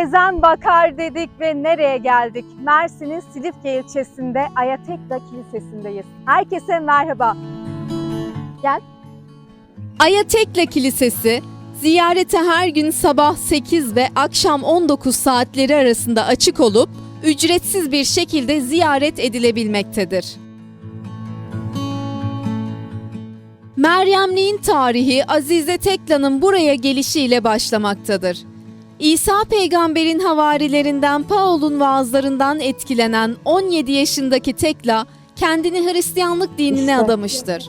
gezen bakar dedik ve nereye geldik? Mersin'in Silifke ilçesinde Ayatekla Kilisesi'ndeyiz. Herkese merhaba. Ayatekla Kilisesi ziyarete her gün sabah 8 ve akşam 19 saatleri arasında açık olup ücretsiz bir şekilde ziyaret edilebilmektedir. Meryemliğin tarihi Azize Tekla'nın buraya gelişiyle başlamaktadır. İsa peygamberin havarilerinden Paul'un vaazlarından etkilenen 17 yaşındaki Tekla kendini Hristiyanlık dinine adamıştır.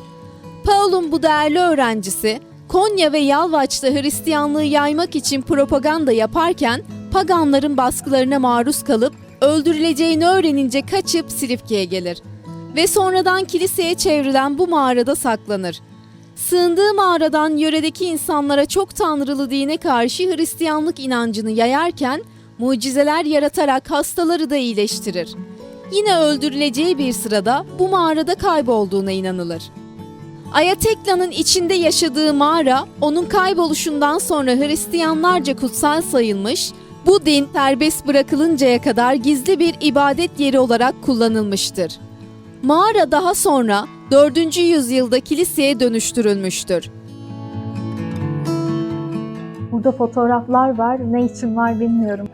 Paul'un bu değerli öğrencisi Konya ve Yalvaç'ta Hristiyanlığı yaymak için propaganda yaparken paganların baskılarına maruz kalıp öldürüleceğini öğrenince kaçıp Silifke'ye gelir ve sonradan kiliseye çevrilen bu mağarada saklanır. Sığındığı mağaradan yöredeki insanlara çok tanrılı dine karşı Hristiyanlık inancını yayarken mucizeler yaratarak hastaları da iyileştirir. Yine öldürüleceği bir sırada bu mağarada kaybolduğuna inanılır. Ayatekla'nın içinde yaşadığı mağara onun kayboluşundan sonra Hristiyanlarca kutsal sayılmış, bu din serbest bırakılıncaya kadar gizli bir ibadet yeri olarak kullanılmıştır. Mağara daha sonra 4. yüzyılda kiliseye dönüştürülmüştür. Burada fotoğraflar var. Ne için var bilmiyorum.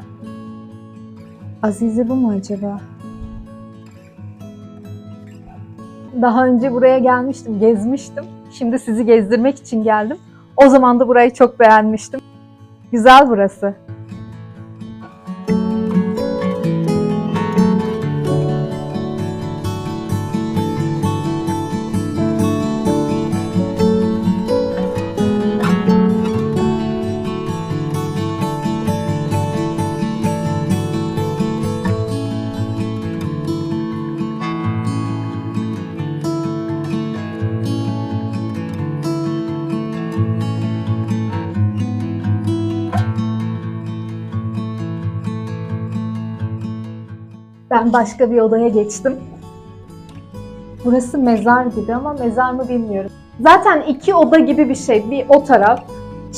Azize bu mu acaba? Daha önce buraya gelmiştim, gezmiştim. Şimdi sizi gezdirmek için geldim. O zaman da burayı çok beğenmiştim. Güzel burası. Ben başka bir odaya geçtim. Burası mezar gibi ama mezar mı bilmiyorum. Zaten iki oda gibi bir şey. Bir o taraf,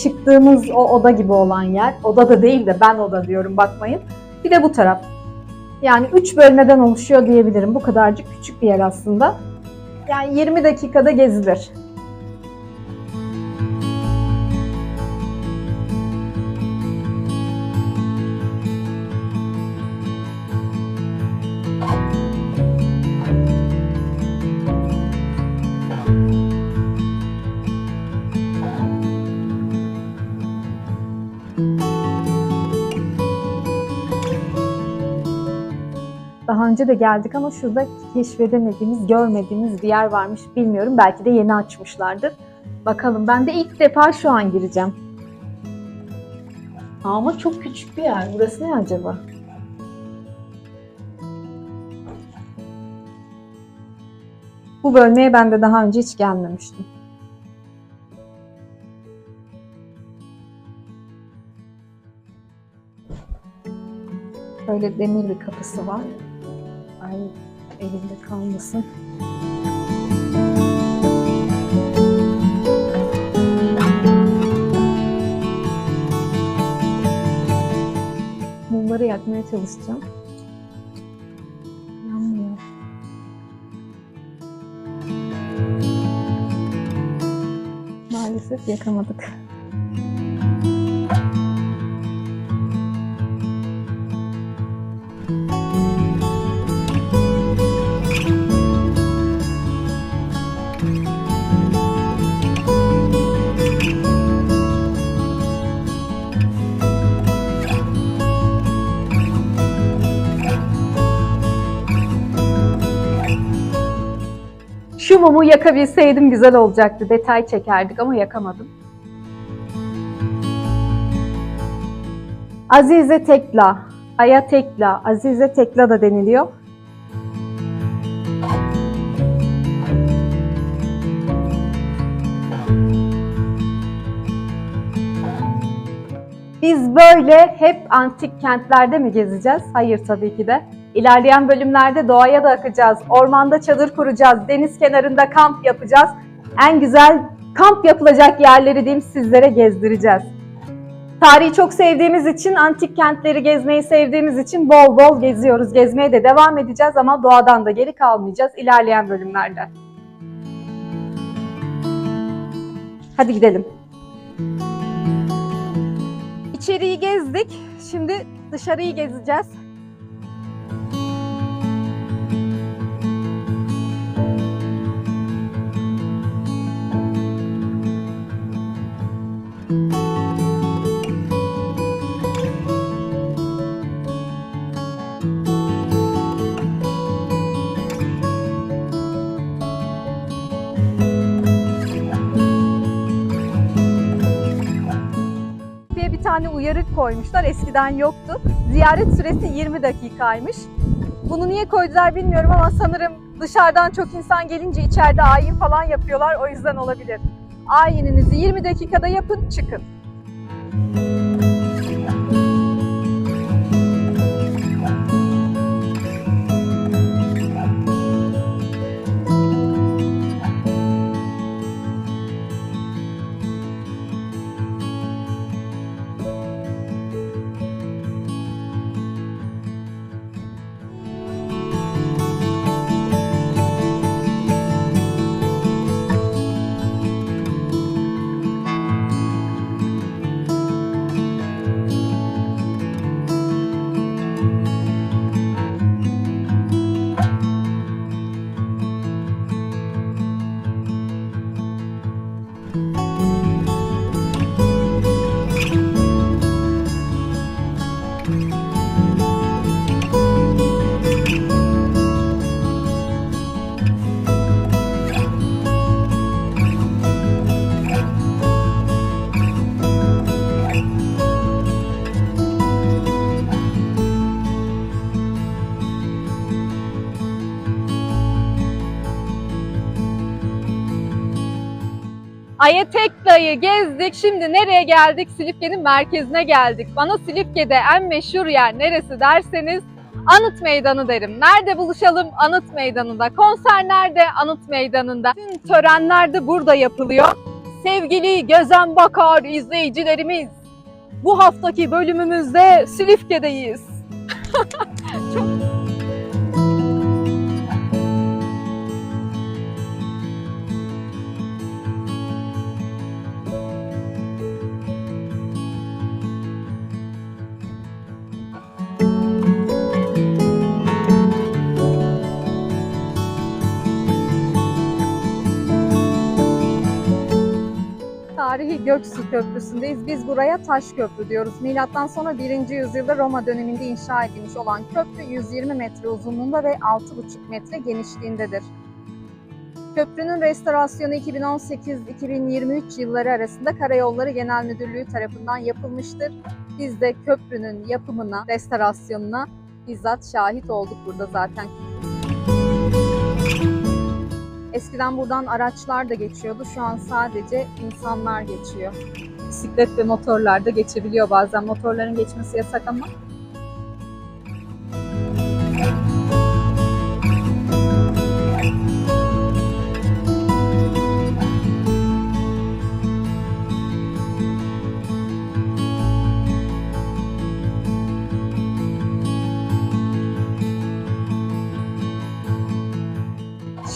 çıktığımız o oda gibi olan yer. Oda da değil de ben oda diyorum bakmayın. Bir de bu taraf. Yani üç bölmeden oluşuyor diyebilirim. Bu kadarcık küçük bir yer aslında. Yani 20 dakikada gezilir. Daha önce de geldik ama şurada keşfedemediğimiz, görmediğimiz bir yer varmış. Bilmiyorum. Belki de yeni açmışlardır. Bakalım. Ben de ilk defa şu an gireceğim. Ama çok küçük bir yer. Burası ne acaba? Bu bölmeye ben de daha önce hiç gelmemiştim. Böyle demir bir kapısı var. Ay elimde kalmasın. Mumları yakmaya çalışacağım. Yanmıyor. Maalesef yakamadık. Mumu yakabilseydim güzel olacaktı. Detay çekerdik ama yakamadım. Azize Tekla, Aya Tekla, Azize Tekla da deniliyor. Böyle hep antik kentlerde mi gezeceğiz? Hayır tabii ki de. İlerleyen bölümlerde doğaya da akacağız. Ormanda çadır kuracağız. Deniz kenarında kamp yapacağız. En güzel kamp yapılacak yerleri diyeyim sizlere gezdireceğiz. Tarihi çok sevdiğimiz için, antik kentleri gezmeyi sevdiğimiz için bol bol geziyoruz. Gezmeye de devam edeceğiz ama doğadan da geri kalmayacağız ilerleyen bölümlerde. Hadi gidelim. İçeriği gezdik. Şimdi dışarıyı gezeceğiz. Uyarı koymuşlar. Eskiden yoktu. Ziyaret süresi 20 dakikaymış. Bunu niye koydular bilmiyorum ama sanırım dışarıdan çok insan gelince içeride ayin falan yapıyorlar. O yüzden olabilir. Ayininizi 20 dakikada yapın, çıkın. Ayettepe'yi gezdik. Şimdi nereye geldik? Silifke'nin merkezine geldik. Bana Silifke'de en meşhur yer neresi derseniz Anıt Meydanı derim. Nerede buluşalım? Anıt Meydanı'nda. Konser nerede? Anıt Meydanı'nda. Tüm törenler de burada yapılıyor. Sevgili Gözen Bakar izleyicilerimiz, bu haftaki bölümümüzde Silifke'deyiz. Tarihi Göksu Köprüsü'ndeyiz. Biz buraya Taş Köprü diyoruz. Milattan sonra 1. yüzyılda Roma döneminde inşa edilmiş olan köprü 120 metre uzunluğunda ve 6,5 metre genişliğindedir. Köprünün restorasyonu 2018-2023 yılları arasında Karayolları Genel Müdürlüğü tarafından yapılmıştır. Biz de köprünün yapımına, restorasyonuna bizzat şahit olduk burada zaten. Eskiden buradan araçlar da geçiyordu. Şu an sadece insanlar geçiyor. Bisiklet ve motorlar da geçebiliyor bazen. Motorların geçmesi yasak ama.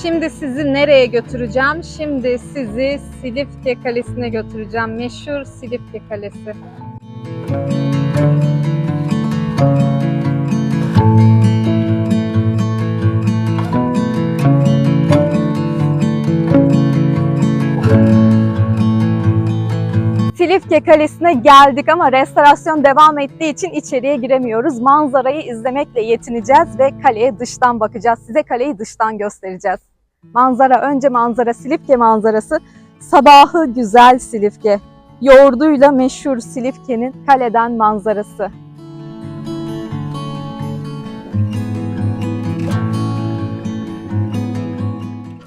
Şimdi sizi nereye götüreceğim? Şimdi sizi Silifke Kalesi'ne götüreceğim. Meşhur Silifke Kalesi. Silifke Kalesi'ne geldik ama restorasyon devam ettiği için içeriye giremiyoruz. Manzarayı izlemekle yetineceğiz ve kaleye dıştan bakacağız. Size kaleyi dıştan göstereceğiz. Manzara önce manzara Silifke manzarası. Sabahı güzel Silifke. Yoğurduyla meşhur Silifke'nin kaleden manzarası.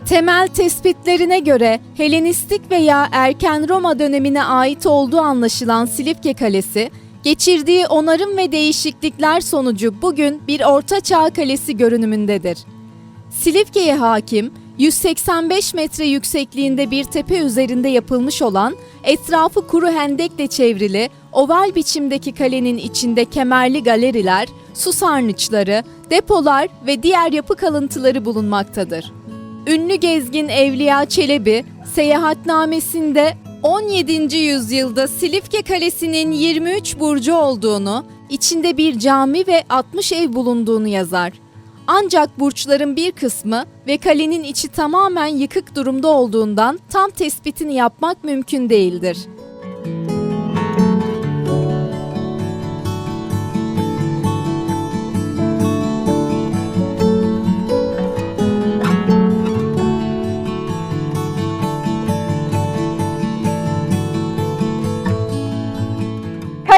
Temel tespitlerine göre Helenistik veya erken Roma dönemine ait olduğu anlaşılan Silifke Kalesi, geçirdiği onarım ve değişiklikler sonucu bugün bir orta çağ kalesi görünümündedir. Silifke'ye hakim 185 metre yüksekliğinde bir tepe üzerinde yapılmış olan, etrafı kuru hendekle çevrili, oval biçimdeki kalenin içinde kemerli galeriler, su sarnıçları, depolar ve diğer yapı kalıntıları bulunmaktadır. Ünlü gezgin Evliya Çelebi, seyahatnamesinde 17. yüzyılda Silifke Kalesi'nin 23 burcu olduğunu, içinde bir cami ve 60 ev bulunduğunu yazar. Ancak burçların bir kısmı ve kalenin içi tamamen yıkık durumda olduğundan tam tespitini yapmak mümkün değildir.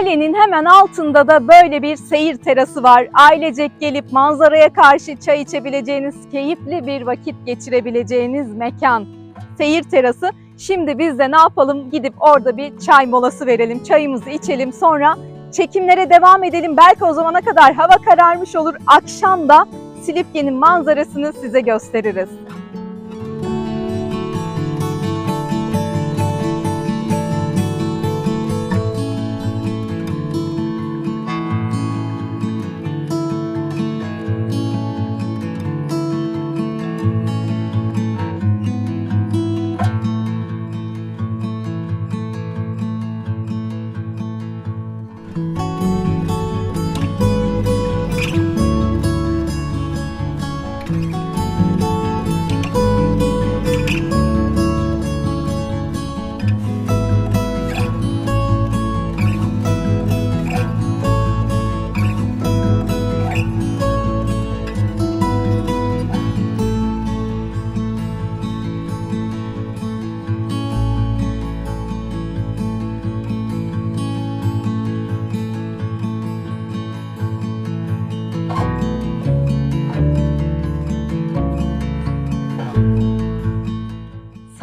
Kalenin hemen altında da böyle bir seyir terası var. Ailecek gelip manzaraya karşı çay içebileceğiniz, keyifli bir vakit geçirebileceğiniz mekan. Seyir terası. Şimdi biz de ne yapalım? Gidip orada bir çay molası verelim, çayımızı içelim. Sonra çekimlere devam edelim. Belki o zamana kadar hava kararmış olur. Akşam da Silifke'nin manzarasını size gösteririz.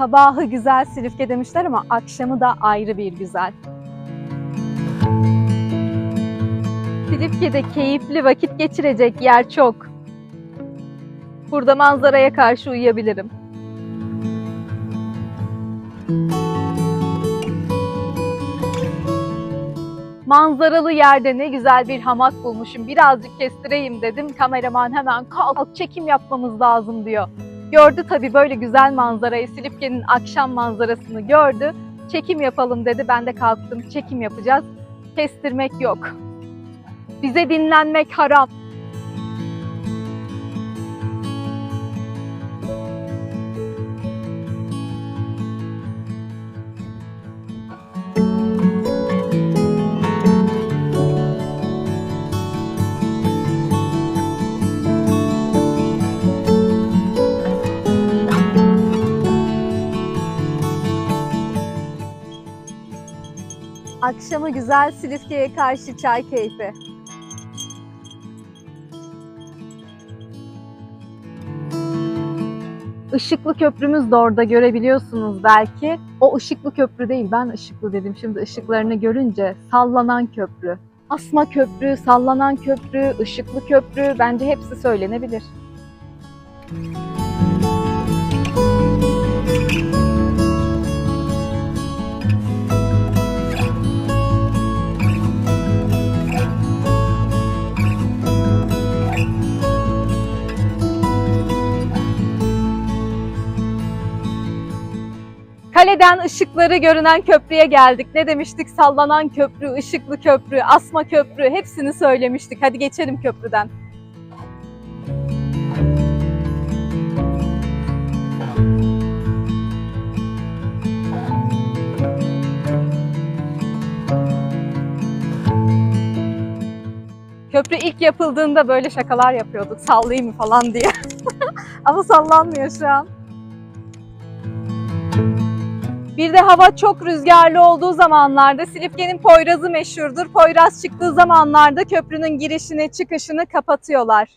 Sabahı güzel Silifke demişler ama akşamı da ayrı bir güzel. Silifke'de keyifli vakit geçirecek yer çok. Burada manzaraya karşı uyuyabilirim. Manzaralı yerde ne güzel bir hamak bulmuşum. Birazcık kestireyim dedim. Kameraman hemen kalk çekim yapmamız lazım diyor. Gördü tabii böyle güzel manzarayı, Silifke'nin akşam manzarasını gördü. Çekim yapalım dedi. Ben de kalktım. Çekim yapacağız. Kestirmek yok. Bize dinlenmek haram. Akşamı güzel Silifke'ye karşı çay keyfi. Işıklı köprümüz de orada görebiliyorsunuz belki. O ışıklı köprü değil, ben ışıklı dedim şimdi ışıklarını görünce. Sallanan köprü. Asma köprü, sallanan köprü, ışıklı köprü bence hepsi söylenebilir. Kaleden ışıkları görünen köprüye geldik. Ne demiştik? Sallanan köprü, ışıklı köprü, asma köprü hepsini söylemiştik. Hadi geçelim köprüden. Köprü ilk yapıldığında böyle şakalar yapıyorduk. Sallayayım mı falan diye. Ama sallanmıyor şu an. Bir de hava çok rüzgarlı olduğu zamanlarda Silifke'nin Poyraz'ı meşhurdur. Poyraz çıktığı zamanlarda köprünün girişini çıkışını kapatıyorlar.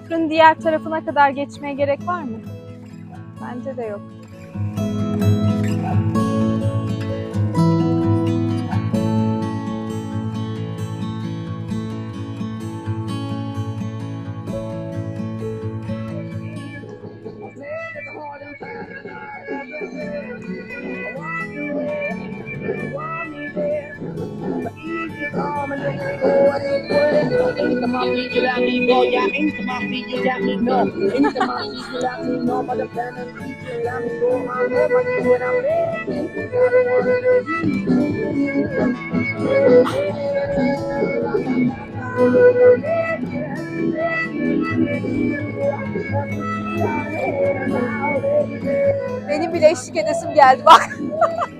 Köprünün diğer tarafına kadar geçmeye gerek var mı? Bence de yok. Into my you let me go. Yeah, into my you let me know. Into my you let me know. But the plan and you let me go. My love, I do what I'm Benim bile eşlik edesim geldi bak.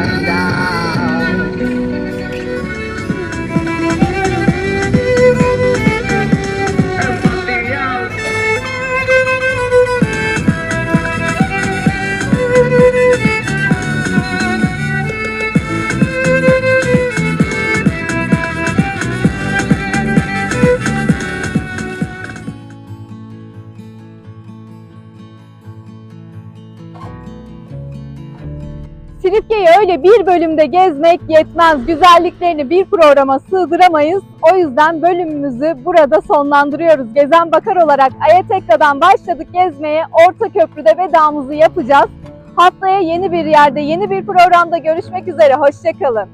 Bir bölümde gezmek yetmez. Güzelliklerini bir programa sığdıramayız. O yüzden bölümümüzü burada sonlandırıyoruz. Gezen Bakar olarak Ayatekka'dan başladık gezmeye. Orta Köprü'de vedamızı yapacağız. Haftaya yeni bir yerde, yeni bir programda görüşmek üzere. Hoşçakalın.